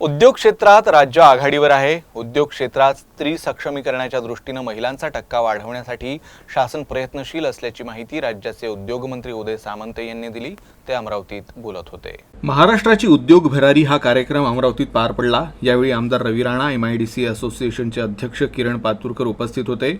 उद्योग क्षेत्रात राज्य आघाडीवर आहे. उद्योग क्षेत्रात स्त्री सक्षमीकरणाच्या दृष्टीनं महिलांचा टक्का वाढवण्यासाठी शासन प्रयत्नशील असल्याची माहिती राज्याचे उद्योगमंत्री उदय सामंत यांनी दिली. ते अमरावतीत बोलत होते. महाराष्ट्राची उद्योग भरारी हा कार्यक्रम अमरावतीत पार पडला. यावेळी आमदार Ravi Rana M I D C असोसिएशनचे अध्यक्ष किरण पातुरकर उपस्थित होते.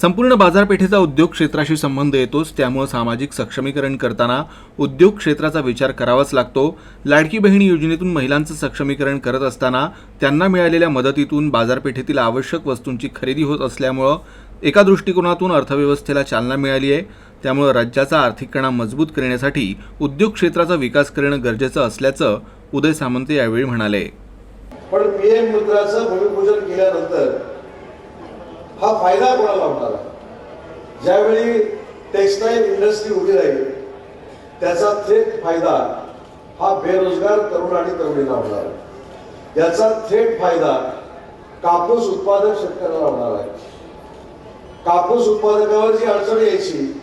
संपूर्ण बाजारपेठेचा उद्योग क्षेत्राशी संबंध येतोच त्यामुळे सामाजिक सक्षमीकरण करताना उद्योग क्षेत्राचा विचार करावाच लागतो. लाडकी बहिणी योजनेतून महिलांचं सक्षमीकरण करत असताना त्यांना मिळालेल्या मदतीतून बाजारपेठेतील आवश्यक वस्तूंची खरेदी होत असल्यामुळं एका दृष्टिकोनातून अर्थव्यवस्थेला चालना मिळाली आहे. त्यामुळं राज्याचा आर्थिक कणा मजबूत करण्यासाठी उद्योग क्षेत्राचा विकास करणं गरजेचं असल्याचं उदय सामंत यावेळी म्हणाले. पण पीएम मुद्राचं भूमिपूजन केल्यानंतर हा फायदा कोणाला होणार आहे? ज्यावेळी टेक्सटाईल इंडस्ट्री उभी राहील त्याचा थेट फायदा हा बेरोजगार तरुण आणि तरुणीला होणार आहे. याचा थेट फायदा कापूस उत्पादक शेतकऱ्याला होणार आहे. कापूस उत्पादकावर जी अडचण यायची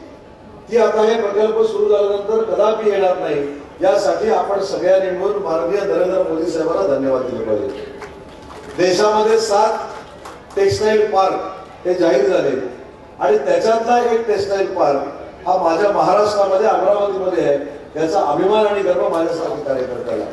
ती आता हे प्रकल्प सुरू झाल्यानंतर कदापि येणार नाही. यासाठी आपण सगळ्यांनी मिळून माननीय नरेंद्र मोदी साहेबांना धन्यवाद दिले पाहिजे. देशामध्ये सात टेक्सटाईल पार्क हे जाहीर झाले. आणि त्याच्यातला एक टेक्सटाईल पार्क हा माझ्या महाराष्ट्रामध्ये अमरावतीमध्ये आहे. याचा अभिमान आणि गर्व माझ्यासारख्या कार्यकर्त्याला.